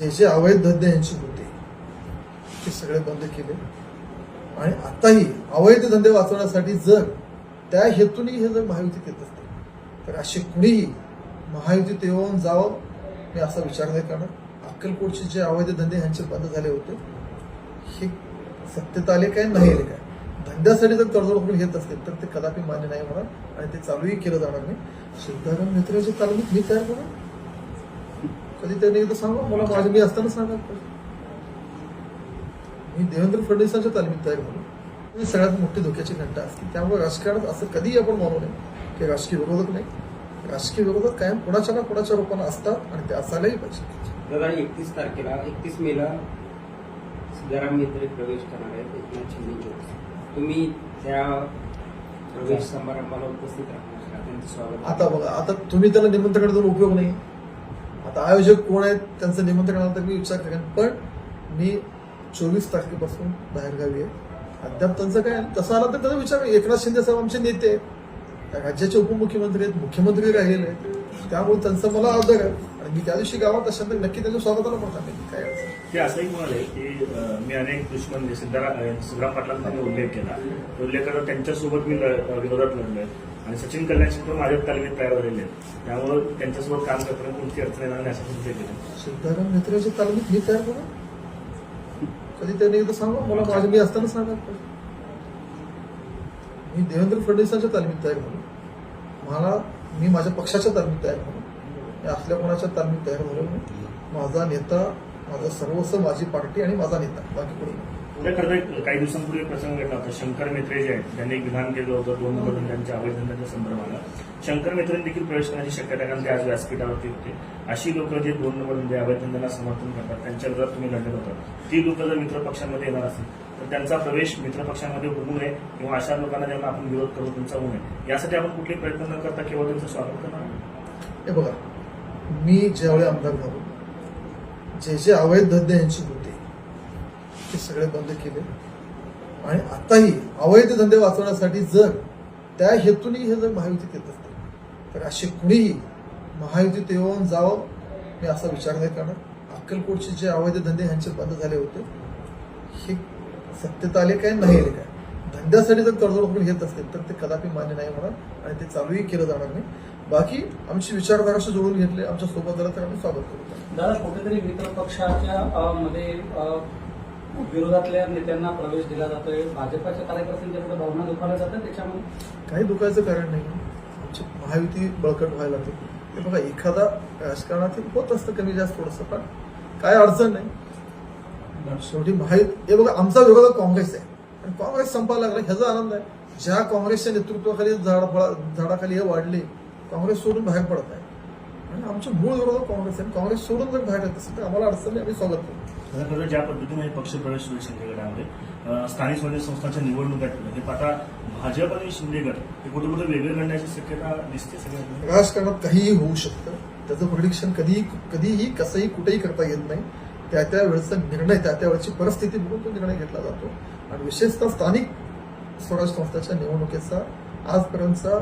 जे जे अवैध धंदे यांची होते ते सगळे बंद केले. आणि आताही अवैध धंदे वाचवण्यासाठी जर त्या हेतूने हे जर महायुतीत येत असते तर असे कुणीही महायुतीत येऊन जावं मी असा विचार नाही करणार. अक्कलकोटचे जे अवैध धंदे ह्यांचे बंद झाले होते हे सत्यता आले काय नाही आले काय? धंद्यासाठी जर तडजोड करून घेत असतील तर ते कदापि मान्य नाही होणार आणि ते चालूही केलं जाणार नाही. सिद्धाराम मित्राच्या तालमीत मी तयार करू? कधी त्यांनी एकदा सांगा मला माझं मी असताना सांगा. मी देवेंद्र फडणवीसांच्या तालमीत तयार झालो ही सगळ्यात मोठी धोक्याची घंटा असते. त्यामुळे राजकारणात असं कधीही आपण मानू नये की राजकीय विरोधक नाही. राजकीय विरोधक कायम कोणाच्या ना कोणाच्या रूपानं असतात आणि ते असायलाही पाहिजे. दादा एकतीस तारखेला एकतीस मेला सिद्धाराम मित्र प्रवेश करणार आहेत एकनाथ शिंदेचे तुम्ही त्या प्रवेश समारंभाला उपस्थित राहणार आता बघा आता तुम्ही त्याला निमंत्रण देऊन उपयोग नाही. आता आयोजक कोण आहेत त्यांचं निमंत्रण आलं तर मी विचार करेन. पण मी चोवीस तारखेपासून बाहेरगावी आहे. अद्याप त्यांचं काय तसं आलं तर त्यांना विचार एकनाथ शिंदे साहेब आमचे नेते आहेत. त्या राज्याचे उपमुख्यमंत्री आहेत मुख्यमंत्री राहिलेले आहेत. त्यामुळे त्यांचं मला आदर आहे. आणि मी त्या दिवशी गावात असेल तर नक्की त्यांच्या स्वागताला पण सांगेन काय ते असंही म्हणाले की मी अनेक दुश्मन म्हणजे सिद्धारा सिद्धराम पाटलांचा उल्लेख केला. उल्लेख करत त्यांच्यासोबत मी विरोधात लढलोय. आणि सचिन कल्याणशी पण माझ्या तालमीत तयार झालेले आहेत. त्यामुळे त्यांच्यासोबत काम करताना कोणती अडचण येणार नाही असं उल्लेख केला. सिद्धाराम मित्राच्या तालमीत मी तयार करू कधी त्यांनी एकदा सांगा मला माझ्या मी असताना सांगा मी देवेंद्र फडणवीसांच्या तालमीत तयार झालो. मला मी माझ्या पक्षाच्या तालमीत तयार झालो. मी असल्या कोणाच्या तालमीत तयार झालो माझा नेता माझा सर्वस्व माझी पार्टी आणि माझा नेता बाकी कोणी नाही. करता एक- काही दिवसांपूर्वी प्रसंग घडला होता. शंकर मेत्रे जे आहेत त्यांनी विधान केलं होतं दोन मधून त्यांच्या अवैध संदर्भाला शंकर मेत्रेंनी देखील प्रवेश करण्याची शक्यता आहे, कारण ते आज व्यासपीठावरती होते. अशी लोक जे दोन नंबर धंदे अवैध समर्थन करतात त्यांच्या विरोधात तुम्ही लढत होता. ती लोक जर मित्र पक्षांमध्ये येणार असतील तर त्यांचा प्रवेश मित्रपक्षामध्ये होऊ नये किंवा अशा लोकांना ज्यांना आपण विरोध करू त्यांचा होऊ नये. यासाठी आपण कुठले प्रयत्न न करता केवळ त्यांचं स्वागत करणार हे बघा मी ज्यावेळी आमदार झालो जे जे अवैध धंदे यांचे सगळे बंद केले. आणि आताही अवैध धंदे वाचवण्यासाठी जर त्या हेतूने हे जर महायुतीत येत असतील तर असे कुणीही महायुतीत येऊन जावं मी असा विचार नाही करणार. अक्कलकोटचे जे अवैध धंदे ह्यांचे बंद झाले होते हे सत्यता आले काय नाही आले काय? धंद्यासाठी जर तडजोड करून घेत असतील तर ते कदापि मान्य नाही होणार आणि ते चालूही केलं जाणार नाही. बाकी आमची विचारधाराशी जोडून घेतले आमच्यासोबत झालं तर आम्ही स्वागत करू. दादा कुठेतरी मित्र पक्षाच्या मध्ये विरोधातल्या नेत्यांना प्रवेश दिला जातोय. भाजपाच्या कार्यकर्त्यांच्या भावना दुखावल्या जातात त्याच्यामुळे? काही दुखायचं कारण नाही. आमची महायुती बळकट व्हायला लागते ते बघा एखादा राजकारणातील होत असतं कमी जास्त थोडंसं पण काय अडचण नाही. शेवटी महायुती हे बघा आमचा विरोध काँग्रेस आहे. आणि काँग्रेस संपायला लागला ह्याचा आनंद आहे. ज्या काँग्रेसच्या नेतृत्वाखाली झाडा झाडाखाली हे वाढले काँग्रेस सोडून बाहेर पडत आहे. आणि आमचं मूळ विरोध काँग्रेस आहे. काँग्रेस सोडून जर बाहेर येत असेल तर आम्हाला अडचण आम्ही स्वागत करू. ज्या पद्धतीने पक्ष प्रवेश आहे शिंदेगडामध्ये स्थानिक स्वराज्य संस्थांच्या निवडणुका हे पाहता भाजप आणि शिंदेगड हे कुठे कुठे वेगळे घडण्याची शक्यता दिसते सगळ्यांना? राजकारणात काहीही होऊ शकतं. त्याचं प्रिडिक्शन कधीही कधीही कसंही कुठेही करता येत नाही. त्या त्या वेळेचा निर्णय त्या त्या वेळेची परिस्थिती बघून तो निर्णय घेतला जातो. आणि विशेषतः स्थानिक स्वराज्य संस्थाच्या निवडणुकीचा आजपर्यंतचा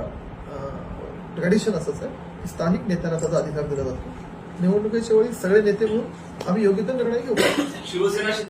ट्रॅडिशन असंच आहे की स्थानिक नेत्यांना त्याचा अधिकार दिला जातो. निवडणुकीच्या वेळी सगळे नेते म्हणून आम्ही योग्य तो निर्णय घेऊ. शिवसेना